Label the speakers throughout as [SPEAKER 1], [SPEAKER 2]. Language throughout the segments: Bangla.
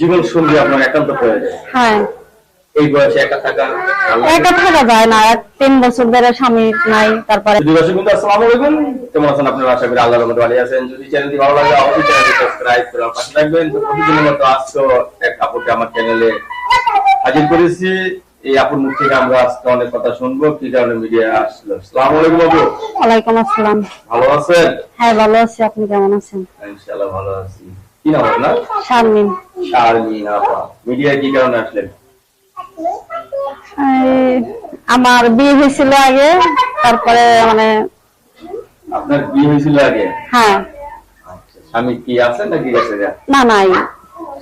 [SPEAKER 1] জীবন সঙ্গী আপনার একান্ত প্রয়োজন।
[SPEAKER 2] হ্যাঁ।
[SPEAKER 1] এই বয়সে একা থাকা
[SPEAKER 2] একা থাকা যায় না। তিন বছর ধরে স্বামী নাই তারপরে
[SPEAKER 1] দর্শক বন্ধু আসসালামু আলাইকুম। কেমন আছেন আপনারা? আশা করি আল্লাহর রহমতে ভালো আছেন। যদি চ্যানেলটি ভালো লাগে অবশ্যই চ্যানেলটি সাবস্ক্রাইব করে পাশে থাকবেন। তো প্রতিদিনের মতো আজকেও এক আপুকে আমার চ্যানেলে হাজির করেছি। এই আপুর মুখ থেকে আমরা আজকে অনেক কথা শুনব। কি কারণে মিডিয়া আসলো? আসসালামু আলাইকুম বাবু
[SPEAKER 2] ওয়ালাইকুম আসসালাম।
[SPEAKER 1] ভালো আছেন?
[SPEAKER 2] হ্যাঁ ভালো আছি। আপনি কেমন আছেন?
[SPEAKER 1] ইনশাআল্লাহ ভালো আছি। কি নাম আপনার?
[SPEAKER 2] শারমিন।
[SPEAKER 1] শারমিন আপা মিডিয়ায় কি কারণে আসলেন?
[SPEAKER 2] আমার বিয়ে হয়েছিল আগে তারপরে মানে
[SPEAKER 1] আপনার বিয়ে হয়েছিল আগে?
[SPEAKER 2] হ্যাঁ।
[SPEAKER 1] আচ্ছা স্বামী কি আছেন নাকি গেছে
[SPEAKER 2] না নাই।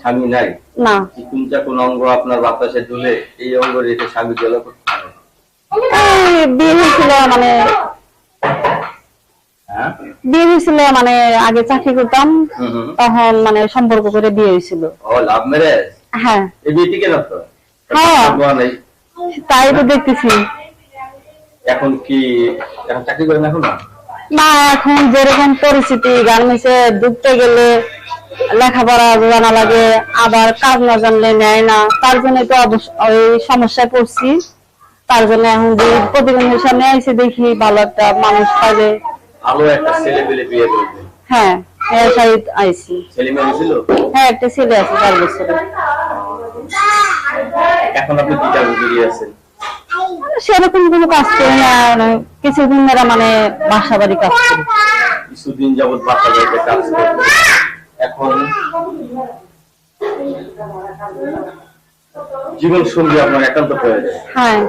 [SPEAKER 1] স্বামী নাই?
[SPEAKER 2] না।
[SPEAKER 1] চিকুনচা কোন অঙ্গ আপনার বাতাসে দুলে এই অঙ্গ রেখে স্বামী কোথায়?
[SPEAKER 2] এই, বিয়ে হয়েছিল মানে বিয়ে হয়েছিল মানে আগে চাকরি করতাম। তখন মানে সম্পর্ক করে বিয়ে হয়েছিল। হ্যাঁ। হ্যাঁ। তাই তো দেখতেছি।
[SPEAKER 1] এখন কি এখন চাকরি করেন এখন না?
[SPEAKER 2] এখন যেরকম পরিস্থিতি গার্মেন্টসে ঢুকতে গেলে লেখাপড়া জানা লাগে আবার কাজ না জানলে নেয় না। তার জন্য তো ওই সমস্যায় পড়ছি। তার জন্য এখন যে প্রতিবন্ধীর সামনে আইসে দেখি ভালো একটা মানুষ পাবে
[SPEAKER 1] ভালো একটা ছেলে পেলে বিয়ে করবে।
[SPEAKER 2] হ্যাঁ হ্যাঁ সাহিদ আইসি।
[SPEAKER 1] ছেলে মেয়ে ছিল
[SPEAKER 2] হ্যাঁ একটা ছেলে আছে চার বছরের।
[SPEAKER 1] এখন আপনি কি কাজে জড়িয়ে আছেন?
[SPEAKER 2] সেরকম কোনো কাজ করি না মানে কিছুদিন ধরে মানে বাসা বাড়ি কাজ করি।
[SPEAKER 1] কিছুদিন যাবত বাসা বাড়িতে কাজ এখন জীবন সঙ্গী আপনার একান্ত প্রয়োজন।
[SPEAKER 2] হ্যাঁ।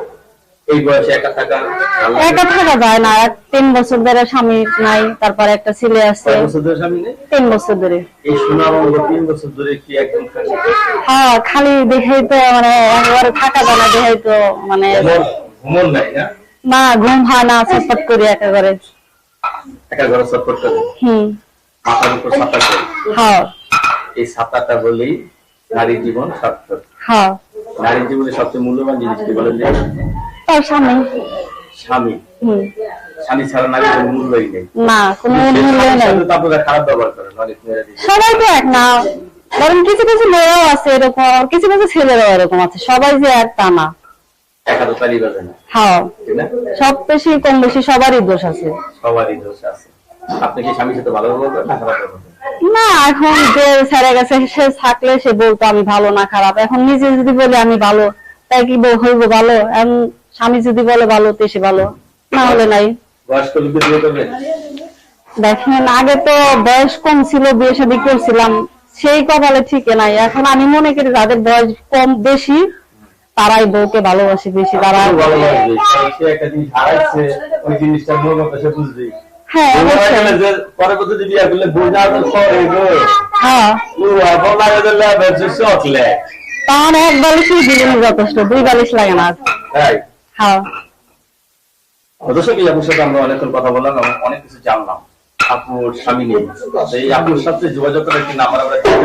[SPEAKER 1] এই বয়সে একা থাকা?
[SPEAKER 2] একা থাকা যায় না। তিন বছর ধরে স্বামী নাই তারপরে একটা ছেলে আছে। তিন বছর ধরে।
[SPEAKER 1] এই তিন বছর ধরে কি একদম খালি
[SPEAKER 2] হ্যাঁ খালি দেখেই তো মানে একবারে থাকা যায় না দেখেই তো মানে
[SPEAKER 1] ঘুমন- নাই না
[SPEAKER 2] না ঘুম হয় না ছটফট করি
[SPEAKER 1] একা ঘরে। সটফট করে
[SPEAKER 2] হুম।
[SPEAKER 1] মাথার উপর ছাতা
[SPEAKER 2] হ্যাঁ।
[SPEAKER 1] এই ছাতাটা বলেই নারীর জীবন সার্থক।
[SPEAKER 2] হ্যাঁ।
[SPEAKER 1] নারীর জীবনে সবচেয়ে মূল্যবান জিনিস কি বলেন
[SPEAKER 2] তার স্বামী।
[SPEAKER 1] স্বামী? স্বামী ছাড়া কোনো মূল্যই নেই।
[SPEAKER 2] না কোনো নেই।
[SPEAKER 1] সাথে তো আপনারা খারাপ ব্যবহার করেন।
[SPEAKER 2] সবাই তো এক না। বরং কিছু কিছু মেয়েরাও আছে এরকম কিছু কিছু ছেলেরাও এরকম আছে। সবাই যে এক তা না। হ্যাঁ। সব বেশি কম বেশি সবারই দোষ আছে।
[SPEAKER 1] সবারই দোষ আছে। আপনি কি স্বামীর সাথে ভালো ব্যবহার না খারাপ ব্যবহার
[SPEAKER 2] না এখন যে সে থাকলে সে বলতো আমি ভালো না খারাপ। এখন নিজে যদি বলে আমি ভালো তাই কি হইব ভালো? এখন স্বামী যদি বলে ভালো তো সে ভালো। না হলে নাই। দেখেন আগে তো বয়স কম ছিল বিয়ে শাদী করছিলাম। সেই কপালে ঠিক নাই। এখন আমি মনে করি যাদের বয়স কম বেশি তারাই বউকে ভালোবাসে বেশি তারা হ্যাঁ হ্যাঁ। তখন এক বালিশই দিলেন যথেষ্ট দুই বালিশ লাগে না হ্যাঁ।
[SPEAKER 1] সাথে আমরা অনেকক্ষণ কথা বললাম এবং অনেক কিছু জানলাম। আপুর স্বামী তো এই সাথে যোগাযোগ করার একটি নাম্বার আমরা দিয়ে